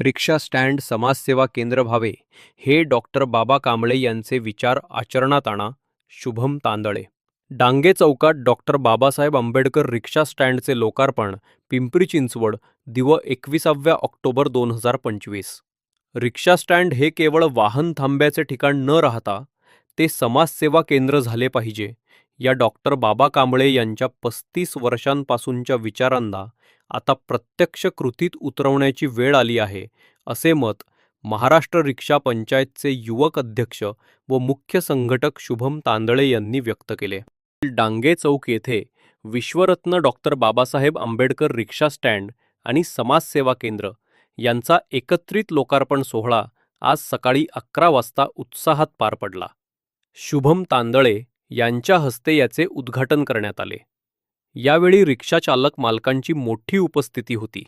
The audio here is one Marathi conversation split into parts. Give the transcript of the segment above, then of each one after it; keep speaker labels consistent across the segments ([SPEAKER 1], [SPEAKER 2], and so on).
[SPEAKER 1] रिक्षा स्टँड समाजसेवा केंद्र व्हावे हे डॉक्टर बाबा कांबळे यांचे विचार आचरणात आणा. शुभम तांदळे. डांगे चौकात डॉक्टर बाबासाहेब आंबेडकर रिक्षा स्टँडचे लोकार्पण पिंपरी चिंचवड दिव एकविसाव्या ऑक्टोबर दोन हजार पंचवीस. रिक्षा स्टँड हे केवळ वाहन थांब्याचे ठिकाण न राहता ते समाजसेवा केंद्र झाले पाहिजे. या डॉक्टर बाबा कांबळे यांच्या पस्तीस वर्षांपासूनच्या विचारांना आता प्रत्यक्ष कृतीत उतरवण्याची वेळ आली आहे असे मत महाराष्ट्र रिक्षा पंचायतचे युवक अध्यक्ष व मुख्य संघटक शुभम तांदळे यांनी व्यक्त केले. डांगे चौक येथे विश्वरत्न doctor Babasaheb Ambedkar rickshaw stand आणि समाजसेवा केंद्र यांचा एकत्रित लोकार्पण सोहळा आज सकाळी अकरा वाजता उत्साहात पार पडला. शुभम तांदळे यांच्या हस्ते याचे उद्घाटन करण्यात आले. यावेळी रिक्षाचालक मालकांची मोठी उपस्थिती होती.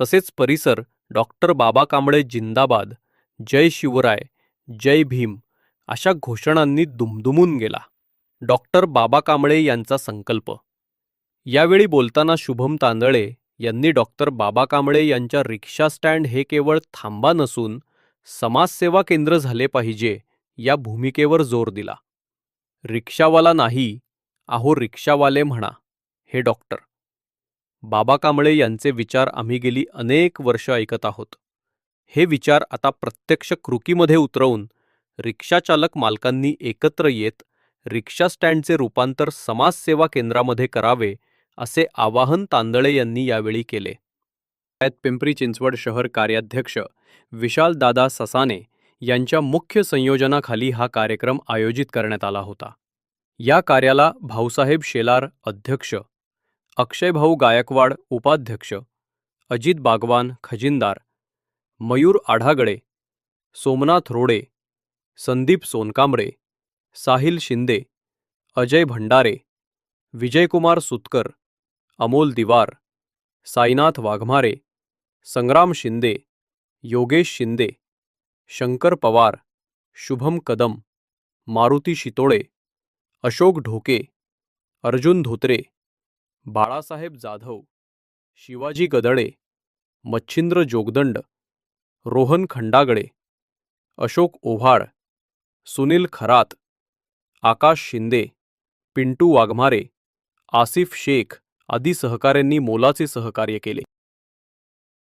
[SPEAKER 1] तसेच परिसर डॉक्टर बाबा कांबळे जिंदाबाद जय शिवराय जय भीम अशा घोषणांनी दुमदुमून गेला. डॉक्टर बाबा कांबळे यांचा संकल्प. यावेळी बोलताना शुभम तांदळे यांनी डॉक्टर बाबा कांबळे यांच्या रिक्षा स्टँड हे केवळ थांबा नसून समाजसेवा केंद्र झाले पाहिजे या भूमिकेवर जोर दिला. रिक्षावाला नाही आहो रिक्षावाले म्हणा हे डॉक्टर. बाबा कांबळे यांचे विचार आम्ही गेली अनेक वर्ष ऐकत आहोत. हे विचार आता प्रत्यक्ष कृतीमध्ये उतरवून रिक्षाचालक मालकांनी एकत्र येत रिक्षा स्टँडचे रूपांतर समाजसेवा केंद्रामध्ये करावे असे आवाहन तांदळे यांनी यावेळी केले. पिंपरी चिंचवड शहर कार्याध्यक्ष विशाल दादा ससाने यांच्या मुख्य संयोजनाखाली हा कार्यक्रम आयोजित करण्यात आला होता. या कार्याला भाऊसाहेब शेलार अध्यक्ष अक्षयभाऊ गायकवाड उपाध्यक्ष अजित बागवान खजिनदार मयूर आढागडे सोमनाथ रोडे संदीप सोनकांबळे साहिल शिंदे अजय भंडारे विजयकुमार सुतकर अमोल दिवार साईनाथ वाघमारे संग्राम शिंदे योगेश शिंदे शंकर पवार शुभम कदम मारुती शितोळे अशोक ढोके अर्जुन धोत्रे बाळासाहेब जाधव शिवाजी गदळे मच्छिंद्र जोगदंड रोहन खंडागळे अशोक ओव्हाळ सुनील खरात आकाश शिंदे पिंटू वाघमारे आसिफ शेख आदी सहकाऱ्यांनी मोलाचे सहकार्य केले.